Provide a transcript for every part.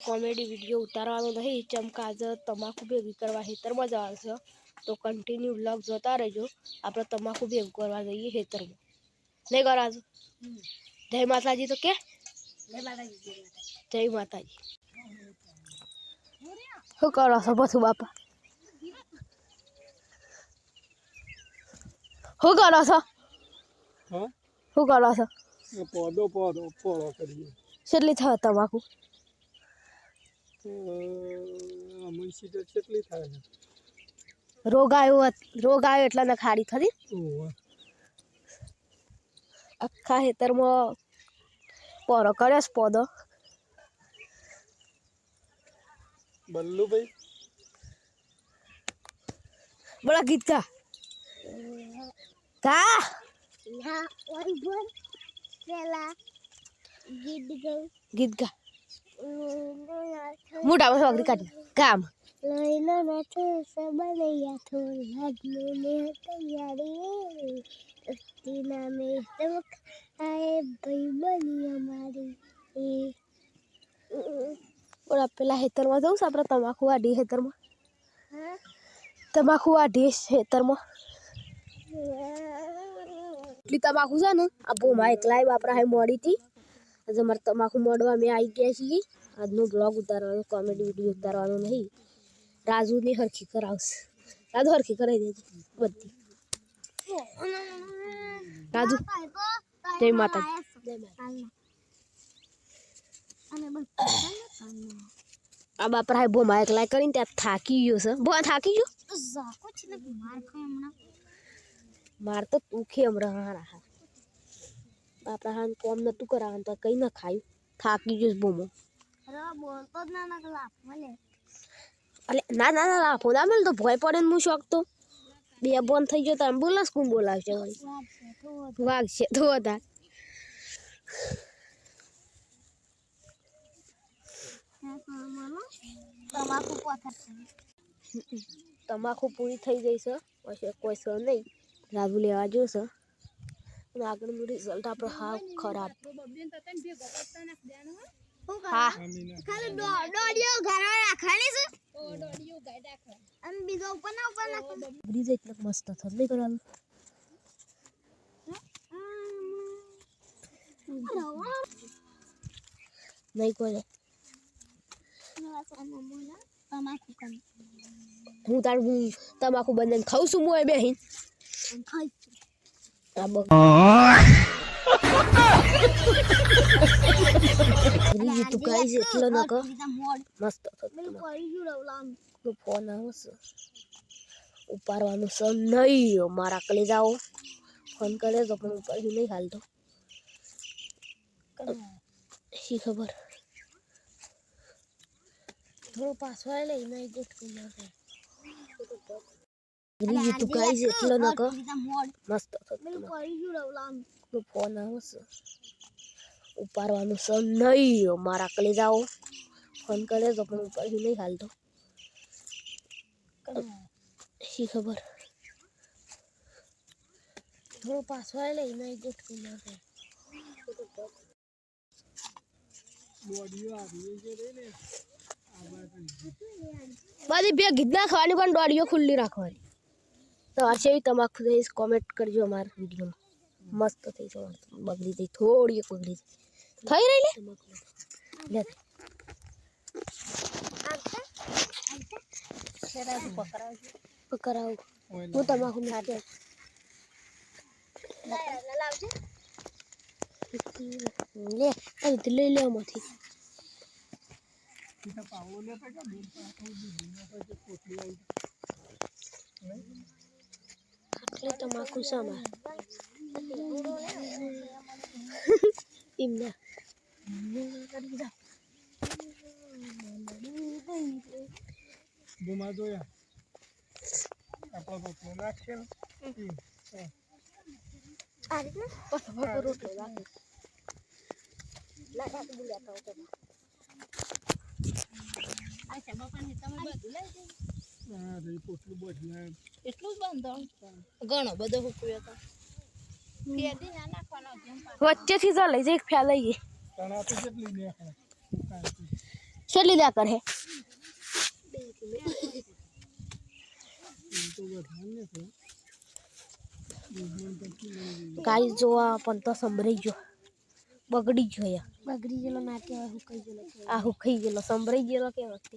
Comedy video ઉતારવાનો નહીં ચમકાજ તમાકુ ભેગી કરવા ખેતરમાં જવાનું છે તો કન્ટિન્યુ વ્લોગ જોતા રહેજો આપણે તમાકુ ભેગું કરવા જઈએ ખેતરમાં નહીં કરાજો જય માતાજી તો કે જય માતાજી શું કરો છો બધું બાપા શું કરો છો હા શું કરો છો એ પોદો પોદો પોળો કરીએ કેટલી થાય તમાકુ તો તો કેટલી થાય છે? રોગ આવ્યો રોગ આવ્યો એટલે ને ખાડી થતી ઓહો. આખા ખેતરમાં પોરો કર્યો છે પોદો. બલ્લુભાઈ? બોલા ગીત ગા. ગા. ગીત ગા. મોઢામાં સોગરી કાઢી એ બોલા પેલા હેતરમાં જવું છે આપણે? તમાકુ વાઢીએ ખેતરમાં. તમાકુ વાઢીએ હેતરમાં એટલી તમાકુ છે ને આ ભૂમા એકલાય બાપરા હે મોડી હતી આજે અમારે તમાકુ મોડવા અમે આવી ગયા છીએ આજનો બ્લોગ ઉતારવાનો કોમેડી વિડીયો ઉતારવાનો નહીં રાજુની હરખી કરાવશે રાજુ હરખી કરાવી દેજે બધી રાજુ જય માતાજી જય માતા આ બાપરા હે ભૂમા એકલાય કરીને ત્યાં થાકી ગયો છે ભૂમા થાકી ગયો માર તો દુખે હમણાં હારા બાપરા હાન કોમ નતું કરાવવાનું તો કંઈ ના ખાયું. થાકી ગયું બોમો. ભૂમો અલે ના ના ના લાફો ના મળે તો ભય પડે ને હું શોખ તો. બે બોન થઈ ગયો તો એમ્બ્યુલન્સ કોણ બોલાવશે વાગશે તો વધારે. તમાકુ પૂરી થઈ ગઈ છે. પછી કોઈ સર નહીં. રાજુ લેવા જોશે અને આગળનું રિઝલ્ટ આપણે હા ખરાબ. હા. બ્રિજ એટલે મસ્ત નહીં કરે. હું તારું તમાકુ બંધ ખાઉં છું હું એ બેહીન આ બ્રિજ તું કાઈ એટલો ન કર મસ્ત ફોન આવશે ઉપાડવાનું છે નહીં મારા કલે જાઓ ફોન કરે તો પણ ઉપાડ્યું નહીં હાલતો શી ખબર થોડો પાછો લઈ નહીં ગોઠવું નાખે બીજું તું કાઈ છે એટલો ન કર મસ્ત થશે ફોન આવશે ઉપાડવાનું છે નહીં મારા કલે જાઓ ફોન કરે તો પણ ઉપાડ્યું નહીં હાલતો શી ખબર થોડો પાછો આવે લઈ નહીં ગોઠવું નાખે બોડીઓ આવી છે રે ને બધી બે ગીત ના ખાવાની પણ દોડીઓ ખુલ્લી રાખવાની તમારે છે તમાકુ થઈશ કોમેન્ટ કરજો અમારા વિડીયોમાં મસ્ત થઈ છે બગડી થઈ થોડી એક બગડી થઈ થઈ રહી લે લે પકડાવું હું તમાકુ નાખે લે અહીંથી લઈ લે આમાંથી સીધા પાવો ને તો કે દૂર પાછો Paklito makusama. Imna. Дума apa А папа Ada А, Pas apa порушил, да? Lah, aku boleh tahu ni sama. એટલું જ બંધ ઘણો બધો હુકવ્યો તો ફેદી ના નાખવાનો જેમ વચ્ચેથી તો લઈ જઈ ફેલાઈએ કેટલી દે કરે? ગાય જોવા પણ તો સંભળાઈ ગયો. બગડી ગયો બગડી ગયેલો ના કહેવાય હું કઈ ગયેલો આ હુકાઈ ગયેલો સંભળાઈ ગયેલો કે વખતે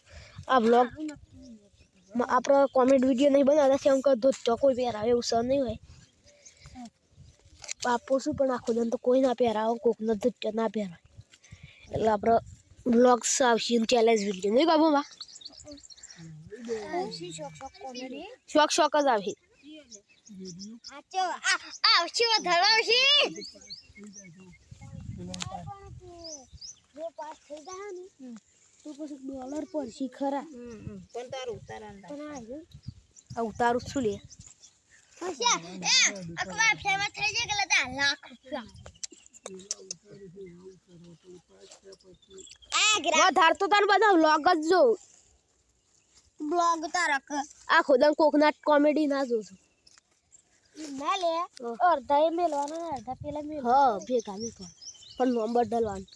આ બ્લોગ આપણો કોમેન્ટ વીડિયો નહીં બનાવતા છે અંકલ ધોતો કોઈ પહેરાવે એવું સર નહીં હોય. બાપુ શું પણ આખો દન તો કોઈ ના પહેરાવે, કોકનો ધોતો ના પહેરાવે એટલે આપણો બ્લોગ્સ આવશે ચેલેન્જ વીડિયો નહીં બાબુમાં શી શોખ શોખ જ આવશે. આવશે તો પછી ડોલર ખરા. પણ તારું ઉતારા આ ઉતારું શું લે. હસ્યા ફેમસ થઈ જાય કે લતા? લાખ રૂપિયા. આ તો તાર બધા વ્લોગ જ જોઉં બ્લોગ તારક આખો દન કોકના કોમેડી ના જોશું ના લે. અડધા એ મેલવાનો ને અડધા પેલા મેલ હા ભેગા પણ નંબર બદલવાનું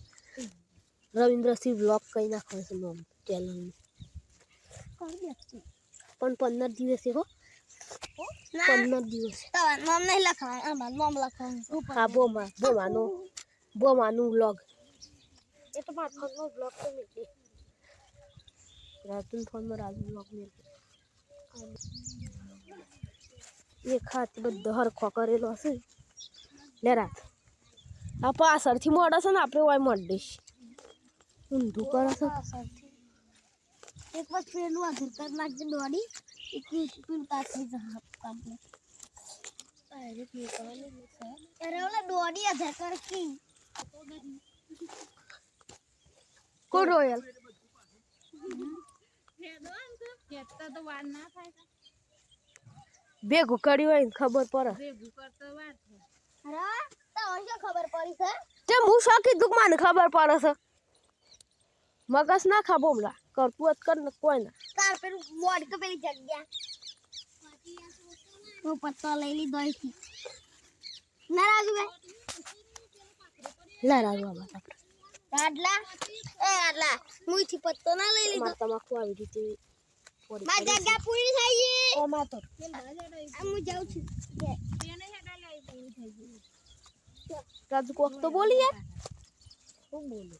રવિન્દ્રસિંહ બ્લોગ કહી નાખવાનું છે નોમ ચેનલનું પણ પંદર દિવસે હો. પંદર દિવસ. નામ નહીં લખવાનું નામ લખવાનું હા બોમા બોમાનું બોમાનું બ્લોગ એ તો મારા ફોનનો બ્લોગ તો મેળવી રાતુન ફોનમાં રાજુ બ્લોગ મેં એક હાથ બધો હરખો કરેલો હશે. લે રાત. આ પાછળથી મોડો છે ને આપણે વાય મોડીશ ઊંધું કરે છે? એક વાર પેલું આધાર કાર્ડ નાખજે દોડી. એક પેલું અરે ઓલા દોડી કી. કોણ રોયલ? ભેગું કર્યું હોય ને ખબર પડે. ખબર પડી છે? હું શોખી દુઃખમાં ખબર પડે છે? મગજ ના ખાબો હમણાં કરતું જ કર ને કોઈ ના તાર પેલું મોડ કે પેલી જગ્યા. હું પત્તો લઈ લીધો અહીંથી ના રાજુભાઈ ના રાજુ આમાં આપણે રાડલા એ આટલા. મુઈથી પત્તો ના લઈ લીધો. મારે તમાકુ આવી દીધી મારી જગ્યા પૂરી થઈ ગઈ. ઓમાં તો આ હું જાઉં છું. રાજુ કોક તો બોલી યાર. હું બોલું.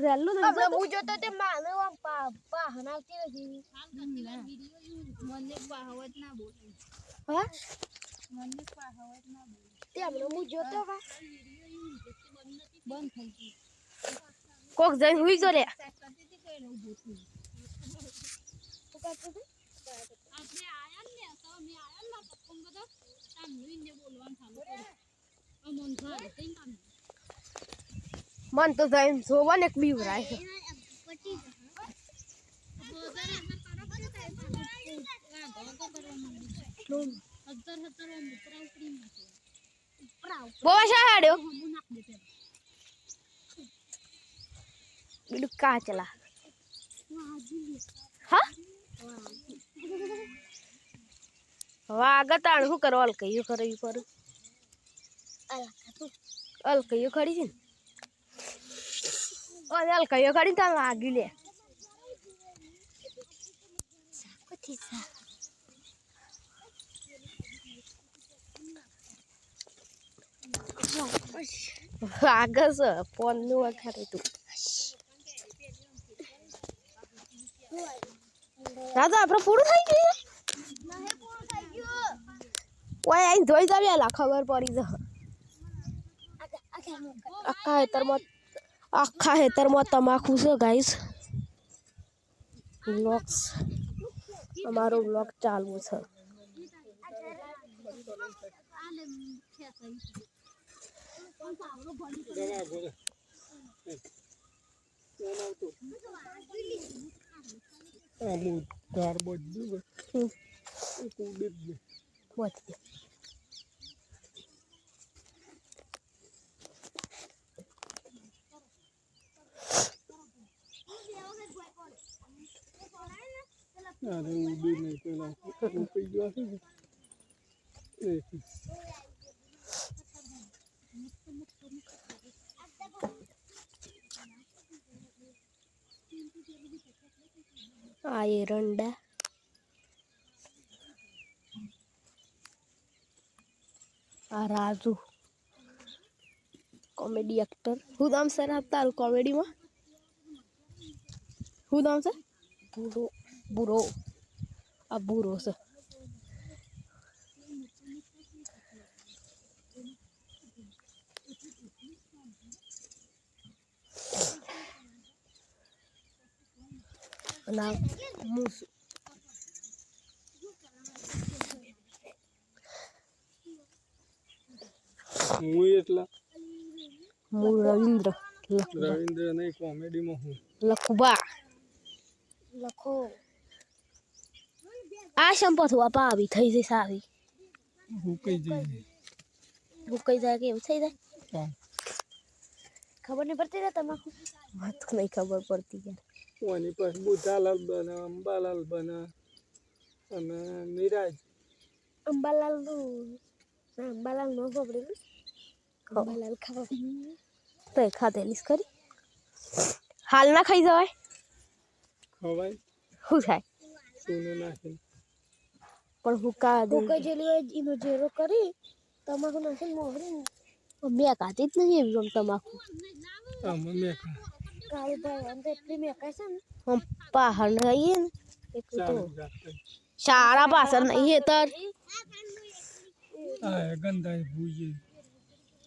રેલું ને આપણે હું જોતો તે માને આમ પા પાહન આવતી નથી હા તે હમણાં હું જોતો કા કોક જઈને હુઈ ગયો લે તું કરતો હતો? મન તો જઈને જોવા ને બીવરાય છે બોવા શા હાડ્યો? બીડું કા ચલા હા વાગતાણ શું કરો? અલકૈયું પર અલકૈયું ખડી છે ને? ઓય અલકૈયું ખડી ને તમે લાગી લે. વાગે છે ફોનનું વખારે તું રાજો આપણે પૂરું થઈ ગયું? ઓય આઈને ધોઈ જાવ ખબર પડી જ આખા હેતરમાં આખા હેતરમાં તમાકુ છે ગાઈસ બ્લોગ્સ અમારો બ્લોગ ચાલુ છે આલે છે સહી પણ સાવરો ભણી દવા બોલે કોણ આવતો આ હું ધાર બધું હમ. કુડી જ નહીં વધી અરે ઉડી નહીં પેલા ઉપી ગયો છે ને એ આ એરંડા આ રાજુ કોમેડી એક્ટર શું નામ સર તારું કોમેડીમાં શું નામ છે બુરો બુરો. આ બુરો છે. અને મૂસુ. હું એટલા? હું રવિન્દ્ર રવિન્દ્ર નહીં કોમેડીમાં હું. લખબા લખો. આ શંપો થવા પાવી થઈ જઈ સારી હું કઈ જઈએ. હું કઈ જાય કે એવું થઈ જાય? ખબર નહીં પડતી ને તમાકુ વાત નહીં ખબર પડતી યાર. ઓની પાસે બુધાલાલ બને અંબાલાલ બને અને નિરાજ. અંબાલાલનું અંબાલાલ નો ખબરેલું અંબાલાલ ખાવા તો એ ખાધેલીસ ખરી હાલ ના ખાઈ જવાય? ખવાય. શું થાય? સોનું નાખીને પણ હું કા દે કોકા જેલી હોય એનો જેરો કરી તમાકુ નાખીને મોહરી મેં ખાધી જ નહીં એવી આમ તમાકુ આમાં મેં કાલ ભાઈ આમ તો એટલી મેકાય છે ને આમ પાહર રહીએ ને એટલું તો ચાર જાતે શાળા પાછળ નહીં હેતર આ ગંધાઈ ભૂજી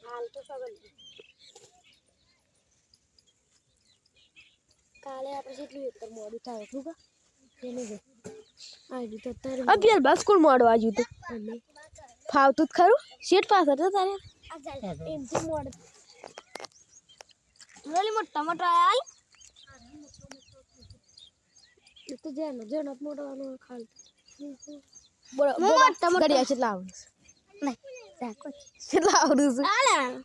હાલ તો ખબર નહીં કાલે આપણે જેટલું એકર મોડું થાય એટલું કા એને અભિયાલ બસ સ્કૂલ મોડવા આજુ તો ફાવતું જ ખરું? શેઠ પાસે તો તારે? મોટા મોડ. રોલી મોટ એ તો જેનો જેનો ખાલ. બોલો હું બોલો ગડિયા છે? નહીં રાખો. છે? આલે.